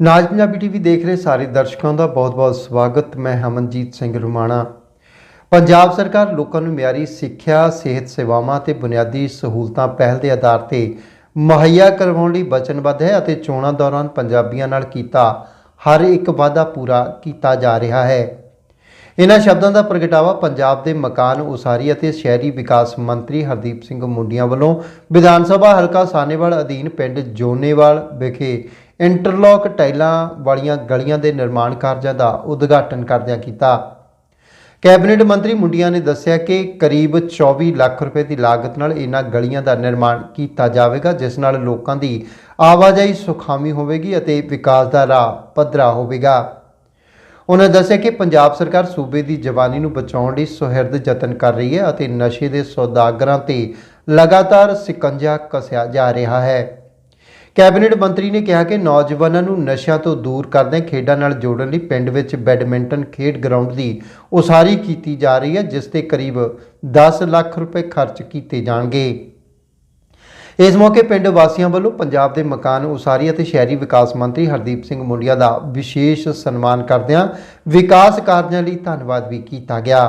ਨਾਜ Punjabi TV ਦੇਖ ਰਹੇ ਸਾਰੇ ਦਰਸ਼ਕਾਂ ਦਾ ਬਹੁਤ-ਬਹੁਤ ਸਵਾਗਤ। ਮੈਂ ਹਮਨਜੀਤ ਸਿੰਘ ਰੁਮਾਣਾ। ਪੰਜਾਬ ਸਰਕਾਰ ਲੋਕਾਂ ਨੂੰ ਮਿਆਰੀ ਸਿੱਖਿਆ, ਸਿਹਤ ਸੇਵਾਵਾਂ ਤੇ ਬੁਨਿਆਦੀ ਸਹੂਲਤਾਂ ਪਹਿਲ ਦੇ ਆਧਾਰ ਤੇ ਮੁਹੱਈਆ ਕਰਵਾਉਣ ਲਈ ਵਚਨਬੱਧ ਹੈ ਅਤੇ ਚੋਣਾਂ ਦੌਰਾਨ ਪੰਜਾਬੀਆਂ ਨਾਲ ਕੀਤਾ, ਹਰ ਇੱਕ ਵਾਅਦਾ ਪੂਰਾ ਕੀਤਾ ਜਾ ਰਿਹਾ ਹੈ। ਇਹਨਾਂ ਸ਼ਬਦਾਂ ਦਾ ਪ੍ਰਗਟਾਵਾ ਪੰਜਾਬ ਦੇ ਮਕਾਨ ਉਸਾਰੀ ਅਤੇ ਸ਼ਹਿਰੀ ਵਿਕਾਸ ਮੰਤਰੀ ਹਰਦੀਪ ਸਿੰਘ ਮੁੰਡੀਆਂ ਵੱਲੋਂ ਵਿਧਾਨ ਸਭਾ ਹਲਕਾ ਸਾਨੇਵਾਲ ਅਧੀਨ ਪਿੰਡ ਜੋਨੇਵਾਲ ਵਿਖੇ ਇੰਟਰਲੌਕ ਟਾਈਲਾਂ ਵਾਲੀਆਂ ਗਲੀਆਂ ਦੇ ਨਿਰਮਾਣ ਕਾਰਜਾਂ ਦਾ ਉਦਘਾਟਨ ਕਰਦਿਆਂ ਕੀਤਾ। ਕੈਬਨਿਟ ਮੰਤਰੀ ਮੁੰਡੀਆਂ ਨੇ ਦੱਸਿਆ ਕਿ ਕਰੀਬ 24 ਲੱਖ ਰੁਪਏ ਦੀ ਲਾਗਤ ਨਾਲ ਇਹਨਾਂ ਗਲੀਆਂ ਦਾ ਨਿਰਮਾਣ ਕੀਤਾ ਜਾਵੇਗਾ, ਜਿਸ ਨਾਲ ਲੋਕਾਂ ਦੀ ਆਵਾਜਾਈ ਸੁਖਾਮੀ ਹੋਵੇਗੀ ਅਤੇ ਵਿਕਾਸ ਦਾ ਰਾਹ ਪੱਧਰਾ ਹੋਵੇਗਾ। ਉਹਨਾਂ ਦੱਸਿਆ ਕਿ ਪੰਜਾਬ ਸਰਕਾਰ ਸੂਬੇ ਦੀ ਜਵਾਨੀ ਨੂੰ ਬਚਾਉਣ ਲਈ ਸੁਹਿਰਦ ਯਤਨ ਕਰ ਰਹੀ ਹੈ ਅਤੇ ਨਸ਼ੇ ਦੇ ਸੌਦਾਗਰਾਂ ਤੇ ਲਗਾਤਾਰ ਸਿਕੰਜਾ ਕਸਿਆ ਜਾ ਰਿਹਾ ਹੈ। ਕੈਬਨਿਟ ਮੰਤਰੀ ਨੇ ਕਿਹਾ ਕਿ ਨੌਜਵਾਨਾਂ ਨੂੰ ਨਸ਼ਿਆਂ ਤੋਂ ਦੂਰ ਕਰਦਿਆਂ ਖੇਡਾਂ ਨਾਲ ਜੋੜਨ ਲਈ ਪਿੰਡ ਵਿੱਚ ਬੈਡਮਿੰਟਨ ਖੇਡ ਗਰਾਊਂਡ ਦੀ ਉਸਾਰੀ ਕੀਤੀ ਜਾ ਰਹੀ ਹੈ, ਜਿਸ ਤੇ ਕਰੀਬ 10 ਲੱਖ ਰੁਪਏ ਖਰਚ ਕੀਤੇ ਜਾਣਗੇ। ਇਸ ਮੌਕੇ ਪਿੰਡ ਵਾਸੀਆਂ ਵੱਲੋਂ ਪੰਜਾਬ ਦੇ ਮਕਾਨ ਉਸਾਰੀ ਅਤੇ ਸ਼ਹਿਰੀ ਵਿਕਾਸ ਮੰਤਰੀ ਹਰਦੀਪ ਸਿੰਘ ਮੁੰਡੀਆ ਦਾ ਵਿਸ਼ੇਸ਼ ਸਨਮਾਨ ਕਰਦਿਆਂ ਵਿਕਾਸ ਕਾਰਜਾਂ ਲਈ ਧੰਨਵਾਦ ਵੀ ਕੀਤਾ ਗਿਆ।